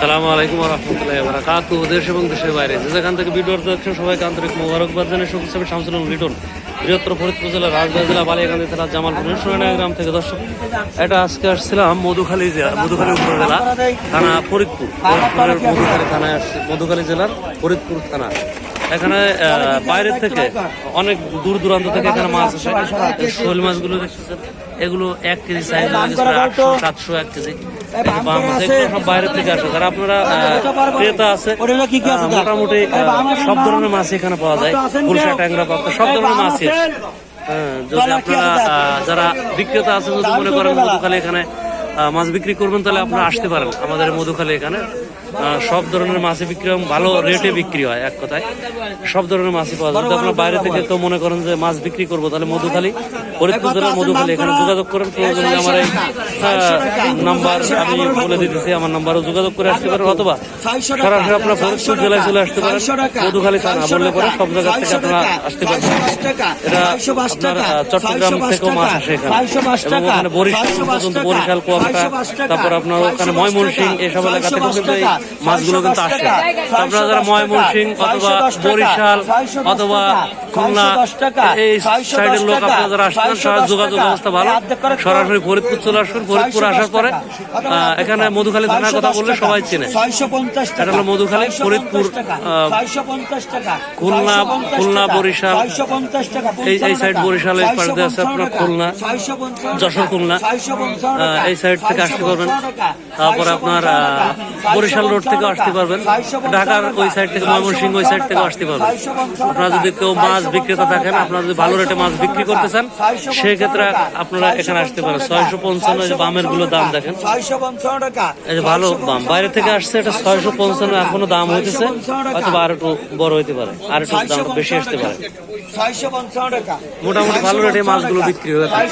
সালামু আলাইকুম রহমতুল্লাহ বারাকাতু দেশ এবং দেশের বাইরে যে যেখান থেকে ভিডিও দেখছেন, সবাইকে আন্তরিক মোবারকবাদ জানিয়ে শুভ হিসাবে শামসুল লিটন, বৃহত্তর ফরিদপুর জেলা রাজবাড়ী জেলা বালিয়াকান্দি জেলা জামালপুর সোনাই গ্রাম থেকে দর্শক, এটা আজকে আসছিলাম মধুখালী জেলা মধুখালী উপজেলা থানা ফরিদপুর। ফরিদপুরের মধুখালী থানায় আসছে। মধুখালী জেলার ফরিদপুর থানা। এখানে বাইরের থেকে অনেক দূর দূরান্ত থেকে এখানে মাছ আসে। শোল মাছগুলো দেখতেছেন। এগুলো এক কেজি সাইজ আটশো, সাতশো এক কেজি। সব বাইরে থেকে আসে। যারা আপনারা ক্রেতা আছে মোটামুটি সব ধরনের মাছ এখানে পাওয়া যায়। গুলশা ট্যাংরা পাতা সব ধরনের মাছই আছে। হ্যাঁ, যদি আপনারা যারা বিক্রেতা আছে যদি মনে করেন মধুখালী এখানে মাছ বিক্রি করবেন তাহলে আপনারা আসতে পারেন আমাদের মধুখালী এখানে। সব ধরনের মাছই বিক্রি ভালো রেটে বিক্রি হয় এক কথায়। সব ধরনের মাছই পাওয়া যায়। যদি আপনারা বাইরে থেকে কেউ মনে করেন যে মাছ বিক্রি করব তাহলে মধুখালী ফরিদপুর জেলার মধুখালী এখানে যোগাযোগ করেন প্রয়োজনে আমার এই নাম্বার আমি বলে দিতেছি আমার নাম্বারও যোগাযোগ করে আসতে পারেন অথবা সরাসরি আপনার ফরিদপুর জেলায় চলে আসতে পারেন। মধুখালী থানা বললে পরে সব জায়গা থেকে আপনারা আসতে পারেন এটা আপনার চট্টগ্রাম থেকেও মাছ আসে এখানে এবং ওখানে বরিশাল পর্যন্ত বরিশাল কুয়াকাটা তারপর আপনার ওখানে ময়মনসিং এসব এলাকা থেকে কিন্তু এই মাছগুলো কিন্তু আসে আপনারা যারা ময়মনসিং অথবা বরিশাল অথবা খুলনা এই সাইডের লোক আপনারা যারা আসছেন সবার যোগাযোগ ব্যবস্থা ভালো। সরাসরি ফরিদপুর চলে আসবেন ফরিদপুর আসার পরে এখানে মধুখালী থানার কথা বললে সবাই চেনে। এটা হলো মধুখালী, ফরিদপুর, খুলনা, খুলনা, বরিশাল, এই- এই side বরিশালের পাশ দিয়ে আছে আপনার খুলনা, যশোর, খুলনা, এই সাইড থেকে আসতে পারবেন। তারপরে আপনার আহ, বরিশাল রোড থেকে আসতে পারবেন। ঢাকার ওই সাইড থেকে ময়মনসিংহ ওই সাইড থেকে আসতে পারবেন। আপনারা যদি কেউ মাছ বিক্রেতা থাকেন আপনারা যদি ভালো রেটে মাছ বিক্রি করতে চান সেক্ষেত্রে আপনারা এখানে আসতে পারেন। ছয়শো পঞ্চান্ন বামেরগুলো দাম দেখেন। এই যে ভালো বাম। বাইরে থেকে আসছে এটা ছয়শো পঞ্চান্ন এখনও দাম হইতেছে। হয়তো আর একটু বড় হইতে পারে। আর একটু দাম বেশি আসতে পারে। মোটামুটি ভালো রেটে মাছগুলো বিক্রি হয়ে থাকে।